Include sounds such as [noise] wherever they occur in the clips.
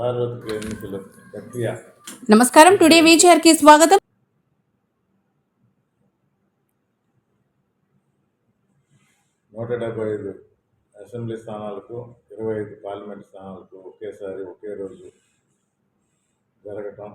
సార్వత్రిక ఎన్నికల ప్రక్రియ. నమస్కారం. టుడే వీచర్కి స్వాగతం. నూట డెబ్బై ఐదు అసెంబ్లీ స్థానాలకు ఇరవై ఐదు పార్లమెంట్ స్థానాలకు ఒకేసారి ఒకే రోజు జరగటం.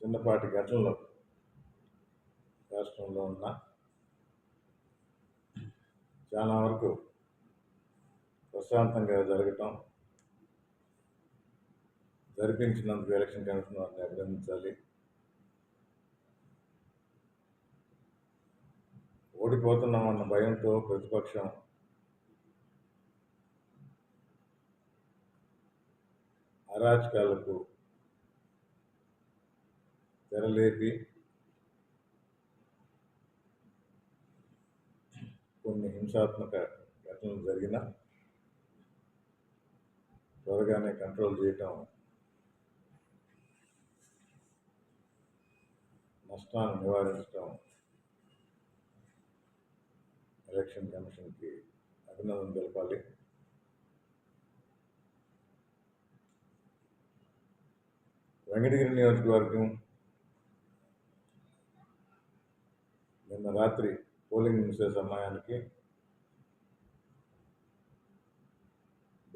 చిన్నపాటి ఘటనలు రాష్ట్రంలో ఉన్న చాలా వరకు ప్రశాంతంగా జరగటం జరిపించినందుకు ఎలక్షన్ కమిషన్ వారిని అభినందించాలి. ఓడిపోతున్నామన్న భయంతో ప్రతిపక్షం అరాచకాలకు తెరలేపి కొన్ని హింసాత్మక ఘటనలు జరిగిన త్వరగానే కంట్రోల్ చేయటం నష్టాన్ని నివారించడం ఎలక్షన్ కమిషన్కి అభినందన తెలపాలి. వెంకటగిరి నియోజకవర్గం నిన్న రాత్రి పోలింగ్ ముగిసే సమయానికి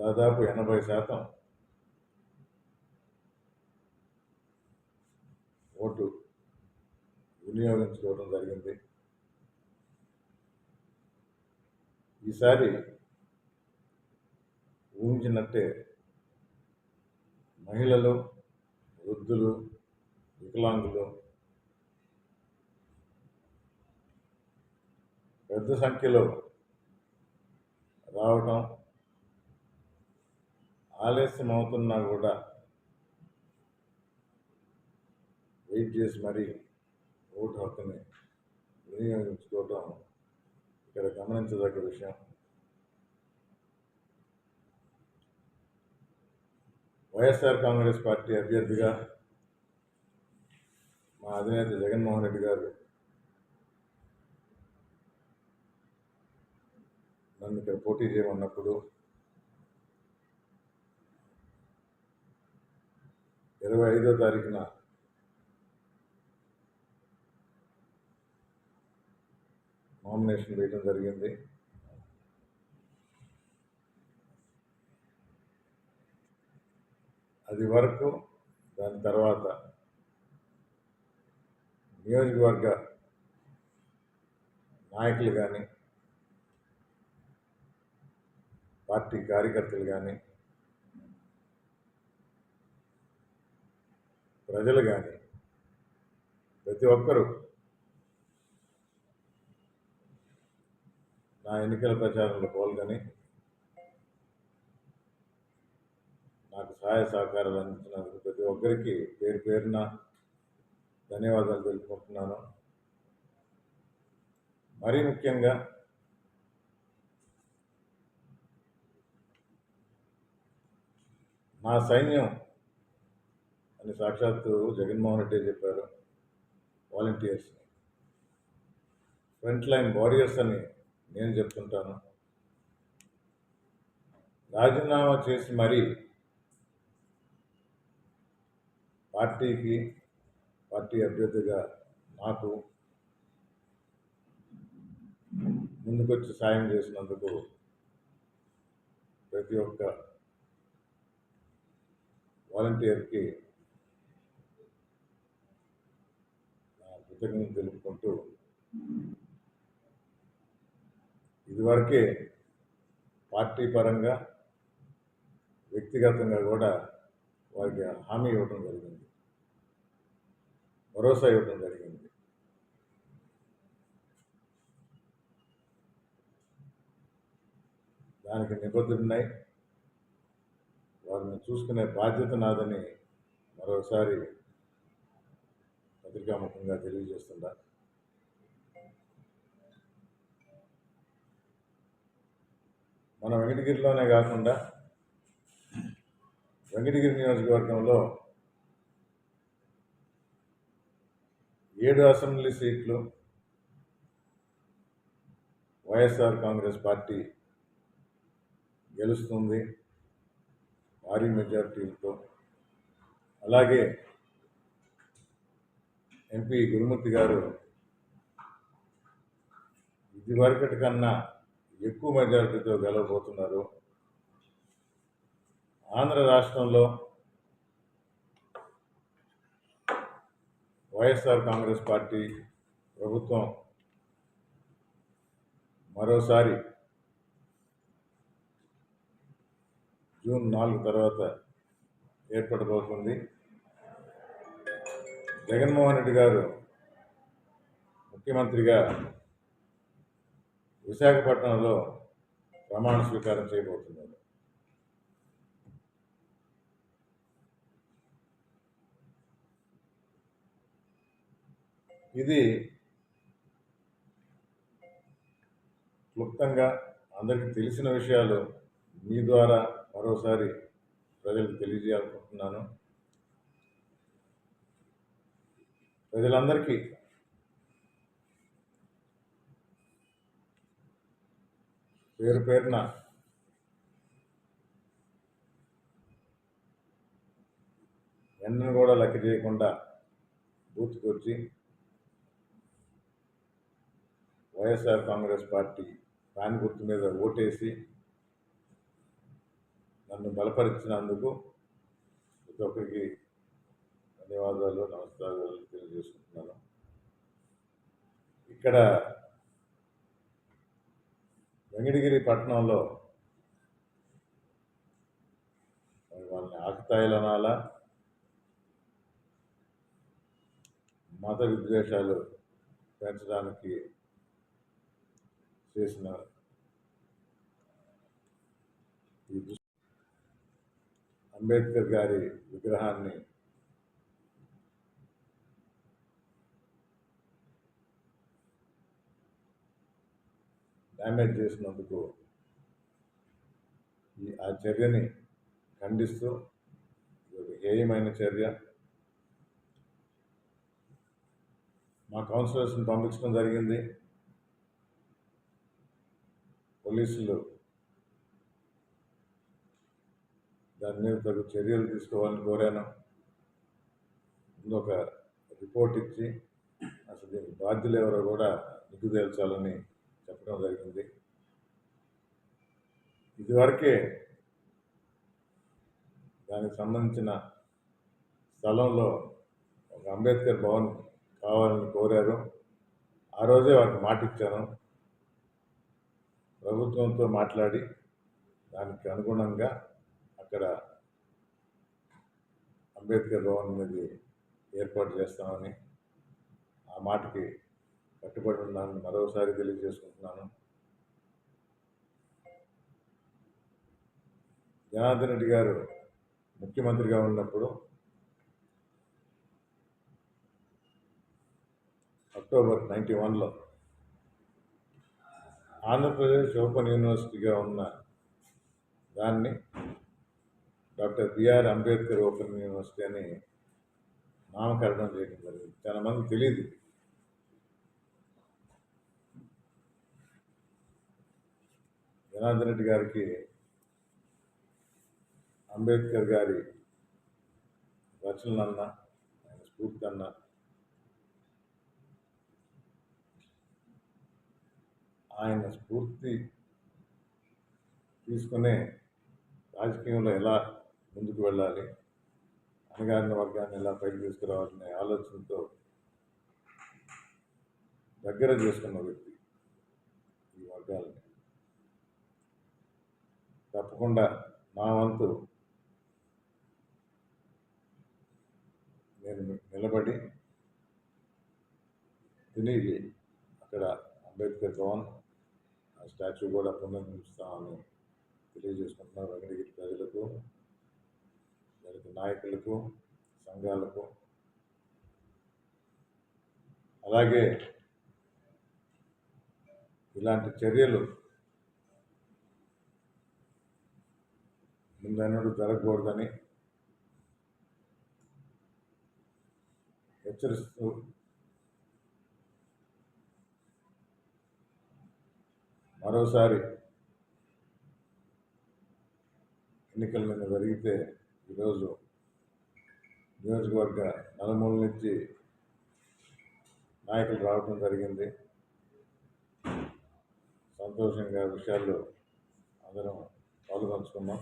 దాదాపు ఎనభై శాతం ఓటు వినియోగించుకోవడం జరిగింది. ఈసారి ఊహించినట్టే మహిళలు వృద్ధులు వికలాంగులు పెద్ద సంఖ్యలో రావటం ఆలస్యం అవుతున్నా కూడా వెయిట్ చేసి మరీ ఓటు హక్కుని వినియోగించుకోవటం ఇక్కడ గమనించదగ్గ విషయం. వైఎస్ఆర్ కాంగ్రెస్ పార్టీ అభ్యర్థిగా మా అధినేత జగన్మోహన్ రెడ్డి గారు నన్ను ఇక్కడ పోటీ చేయమన్నప్పుడు ఇరవై ఐదో తారీఖున. నామినేషన్ వేయడం జరిగింది. అది వరకు దాని తర్వాత నియోజకవర్గ నాయకులు కానీ పార్టీ కార్యకర్తలు కానీ ప్రజలు కానీ ప్రతి ఒక్కరూ నా ఎన్నికల ప్రచారంలో పాల్గొని నాకు సహాయ సహకారాలు అందించినందుకు ప్రతి ఒక్కరికి పేరు పేరున ధన్యవాదాలు తెలుపుకుంటున్నాను. మరీ ముఖ్యంగా నా సైన్యం అని సాక్షాత్తు జగన్మోహన్ రెడ్డి చెప్పారు. వాలంటీర్స్ని ఫ్రంట్ లైన్ వారియర్స్ అని నేను చెప్తుంటాను. రాజీనామా చేసి మరీ పార్టీకి పార్టీ అభ్యర్థిగా నాకు ముందుకొచ్చి సాయం చేసినందుకు ప్రతి ఒక్క వాలంటీర్కి నా కృతజ్ఞతలు తెలుపుకుంటూ ఇదివరకే పార్టీ పరంగా వ్యక్తిగతంగా కూడా వారికి హామీ ఇవ్వడం జరిగింది. భరోసా ఇవ్వడం జరిగింది. దానికి నిబద్ధులున్నాయి. వారిని చూసుకునే బాధ్యత నాదని మరోసారి పత్రికాముఖంగా తెలియజేస్తున్నా మన వెంకటగిరిలోనే కాకుండా వెంకటగిరి నియోజకవర్గంలో ఏడు అసెంబ్లీ సీట్లు వైఎస్ఆర్ కాంగ్రెస్ పార్టీ గెలుస్తుంది. భారీ మెజార్టీలతో. అలాగే ఎంపీ గురుమూర్తి గారు ఇదివరకటి కన్నా ఎక్కువ మెజారిటీతో గెలవబోతున్నారు. ఆంధ్ర రాష్ట్రంలో వైఎస్ఆర్ కాంగ్రెస్ పార్టీ ప్రభుత్వం మరోసారి జూన్ నాలుగు తర్వాత ఏర్పడబోతుంది. జగన్మోహన్ రెడ్డి గారు ముఖ్యమంత్రిగా విశాఖపట్నంలో ప్రమాణ స్వీకారం చేయబోతున్నారు. ఇది క్లుప్తంగా అందరికీ తెలిసిన విషయాలు మీ ద్వారా మరోసారి ప్రజలకు తెలియజేయాలనుకుంటున్నాను. ప్రజలందరికీ పేరు పేరున ఎన్నను కూడా లెక్క చేయకుండా బూత్కి వైఎస్ఆర్ కాంగ్రెస్ పార్టీ ఫ్యాన్ గుర్తు మీద ఓటేసి నన్ను బలపరిచినందుకు ప్రతి ఒక్కరికి ధన్యవాదాలు నమస్కారాలు తెలియజేసుకుంటున్నాను. ఇక్కడ వెంకటగిరి పట్టణంలో వాళ్ళని ఆకుతాయిలు అనాలా మత విద్వేషాలు పెంచడానికి చేసిన ఈ అంబేద్కర్ గారి విగ్రహాన్ని డ్యామేజ్ చేసినందుకు ఈ ఆ చర్యని ఖండిస్తూ ఇది ఒక హేయమైన చర్య మా కౌన్సిలర్స్ని పంపించడం జరిగింది. పోలీసులు దాని మీద తగు చర్యలు తీసుకోవాలని కోరాను. ముందు ఒక రిపోర్ట్ ఇచ్చి అసలు దీనికి బాధ్యులు ఎవరో కూడా నిగ్గు తేల్చాలని చెప్పడం జరిగింది. ఇదివరకే దానికి సంబంధించిన స్థలంలో ఒక అంబేద్కర్ భవన్ కావాలని కోరారు. ఆ రోజే వారికి మాట ఇచ్చాను ప్రభుత్వంతో మాట్లాడి దానికి అనుగుణంగా అక్కడ అంబేద్కర్ భవన్ అనేది ఏర్పాటు చేస్తామని ఆ మాటకి కట్టుబడి ఉన్నానని మరోసారి తెలియజేసుకుంటున్నాను. జనార్దన్ రెడ్డి గారు ముఖ్యమంత్రిగా ఉన్నప్పుడు అక్టోబర్ నైంటీ వన్లో ఆంధ్రప్రదేశ్ ఓపెన్ యూనివర్సిటీగా ఉన్న దాన్ని doctor B R Ambedkar open university అని నామకరణం చేయడం జరిగింది. చాలా మంది తెలియదు. జనార్దన్ రెడ్డి గారికి అంబేద్కర్ గారి రచనలన్నా ఆయన స్ఫూర్తి అన్నా ఆయన స్ఫూర్తి తీసుకునే రాజకీయంలో ఎలా ముందుకు వెళ్ళాలి అణగారిన వర్గాన్ని ఎలా పైకి తీసుకురావాలనే ఆలోచనతో దగ్గర చేసుకున్న వ్యక్తి ఈ వర్గాలని. తప్పకుండా నా వంతు నేను నిలబడి తిరిగి అక్కడ అంబేద్కర్ భవన్. ఆ స్టాచ్యూ కూడా పునర్నిర్మిస్తామని తెలియజేసుకుంటున్నాను వెంకటగిరి ప్రజలకు దళిత నాయకులకు సంఘాలకు. అలాగే ఇలాంటి చర్యలు ముందన్నడు జరగకూడదని హెచ్చరిస్తూ మరోసారి ఎన్నికల మీద జరిగితే ఈరోజు నియోజకవర్గ నలుమూల నుంచి నాయకులు రావడం జరిగింది. సంతోషంగా విషయాల్లో అందరం పాల్గొంచుకున్నాం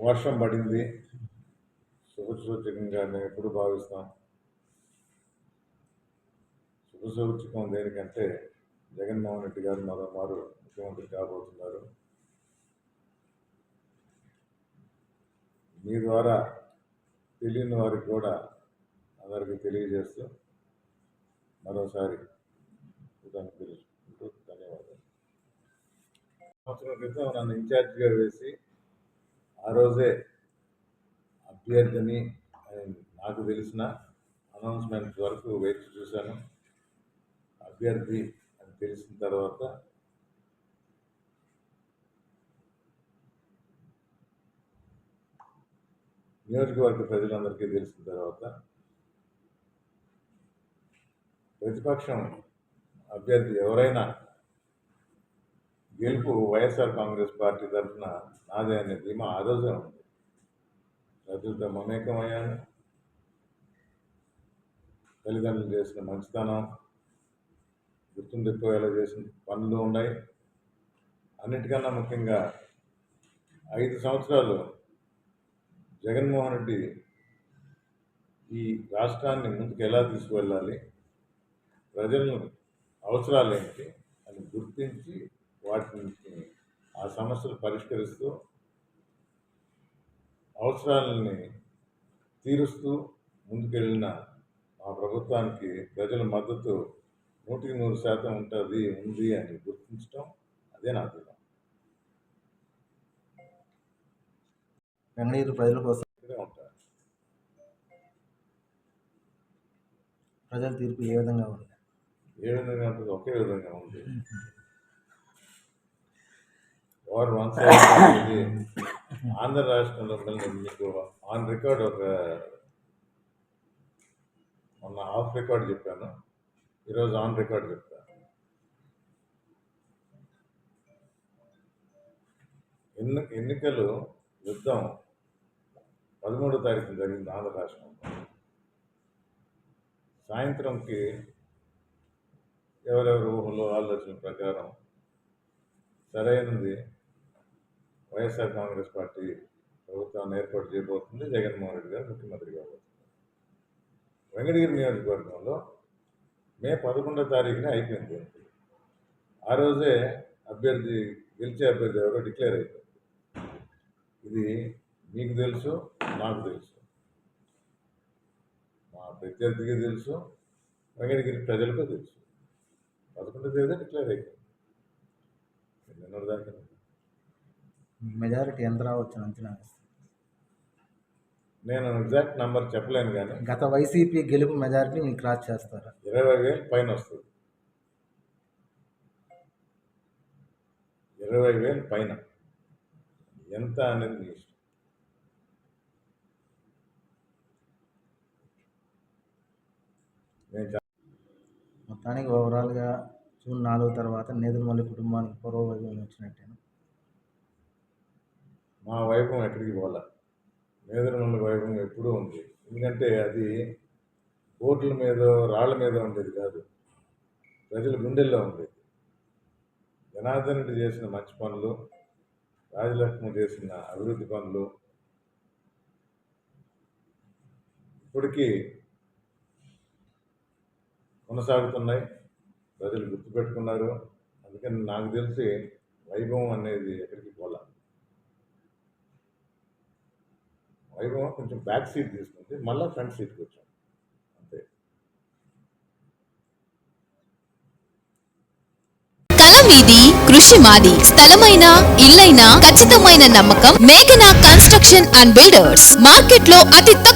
వర్షం పడింది. శుభసూచకంగా మేము ఎప్పుడు భావిస్తాం. శుభసూచకం దేనికంటే జగన్మోహన్ రెడ్డి గారు మరోమారు ముఖ్యమంత్రి కాబోతున్నారు. మీ ద్వారా తెలియని వారికి కూడా అందరికీ తెలియజేస్తూ మరోసారి కృతజ్ఞతలు తెలుసుకుంటూ ధన్యవాదాలు. సంవత్సరం క్రితం నన్ను ఇన్ఛార్జిగా వేసి ఆ రోజే అభ్యర్థిని నాకు తెలిసిన అనౌన్స్మెంట్ వరకు వేచి చూశాను. అభ్యర్థి అని తెలిసిన తర్వాత నియోజకవర్గ ప్రజలందరికీ తెలిసిన తర్వాత ప్రతిపక్షం అభ్యర్థి ఎవరైనా గెలుపు వైఎస్ఆర్ కాంగ్రెస్ పార్టీ తరఫున నాదే అనే ధీమా ఆ రోజే ఉంది ప్రజలతో మమేకమయ్యాను తల్లిదండ్రులు చేసిన మంచితనం గుర్తుండిపోయేలా చేసిన పనులు ఉన్నాయి. అన్నిటికన్నా ముఖ్యంగా ఐదు సంవత్సరాలు జగన్మోహన్ రెడ్డి ఈ రాష్ట్రాన్ని ముందుకు ఎలా తీసుకువెళ్ళాలి? ప్రజలను అవసరాలు ఏంటి అని గుర్తించి వాటిని ఆ సమస్యలు పరిష్కరిస్తూ అవసరాలని తీరుస్తూ ముందుకెళ్ళిన మా ప్రభుత్వానికి ప్రజల మద్దతు నూటికి నూరు శాతం ఉంటుంది ఉంది అని గుర్తించడం అదే నా వెంగళూరు ప్రజల కోసం ఇక్కడే ఉంటాను ప్రజల తీర్పు ఏ విధంగా ఉంది? ఏ విధంగా ఉంటుంది ఒకే విధంగా ఉంది. [laughs] వారు వన్ ఇది ఆంధ్ర రాష్ట్రంలో మీకు ఆన్ రికార్డ్ ఒక మొన్న ఆఫ్ రికార్డ్ చెప్పాను. ఈరోజు ఆన్ రికార్డ్ చెప్తాను ఎన్ని ఎన్నికలు యుద్ధం పదమూడో తారీఖు జరిగింది ఆంధ్ర రాష్ట్రంలో. సాయంత్రంకి ఎవరెవరి ఊహలో ఆలోచన ప్రకారం సరైనది వైఎస్ఆర్ కాంగ్రెస్ పార్టీ ప్రభుత్వాన్ని ఏర్పాటు చేయబోతుంది జగన్మోహన్ రెడ్డి గారు ముఖ్యమంత్రి కాబోతున్నారు. వెంకటగిరి నియోజకవర్గంలో మే పదకొండో తారీఖున అయిపోయింది ఎంపీ. ఆ రోజే అభ్యర్థి గెలిచే అభ్యర్థి ఎవరో డిక్లేర్ అయిపోయింది ఇది మీకు తెలుసు నాకు తెలుసు. మా ప్రత్యర్థికి తెలుసు వెంకటగిరి ప్రజలకు తెలుసు. పదకొండో తేదీ డిక్లేర్ అయిపోయింది. నిన్నటి దాకా మెజారిటీ ఎంత రావచ్చు అంచనా? నేను ఎగ్జాక్ట్ నెంబర్ చెప్పలేను కానీ గత వైసీపీ గెలుపు మెజారిటీ మీకు క్రాస్ చేస్తారా? ఇరవై వేలు పైన వస్తుంది. ఇరవై వేలు పైన. ఎంత అనేది మీ ఇష్టం. నేను మొత్తానికి ఓవరాల్గా జూన్ నాలుగు తర్వాత నేదురుమల్లి కుటుంబానికి పూర్వ వైభవం వచ్చినట్టేనా? మా వైభవం ఎక్కడికి పోలే మేదరమల్ల వైభవం ఎప్పుడూ ఉంది. ఎందుకంటే అది బోట్ల మీద రాళ్ళ మీద ఉండేది కాదు. ప్రజల గుండెల్లో ఉండేది. జనార్దన్ రెడ్డి చేసిన మంచి పనులు రాజలక్ష్మి చేసిన అభివృద్ధి పనులు ఇప్పటికీ కొనసాగుతున్నాయి. ప్రజలు గుర్తుపెట్టుకున్నారు. అందుకని నాకు తెలిసి వైభవం అనేది ఎక్కడికి పోలా వైభవం కొంచెం బ్యాక్ సీట్ తీసుకుంది మళ్ళీ ఫ్రంట్ సీట్కి వచ్చాం. అంతే. కల మీది కృషి మాది స్థలమైన ఇల్లైనా ఖచ్చితమైన నమ్మకం మేఘనా కన్స్ట్రక్షన్ అండ్ బిల్డర్స్. మార్కెట్లో అతి తక్కువ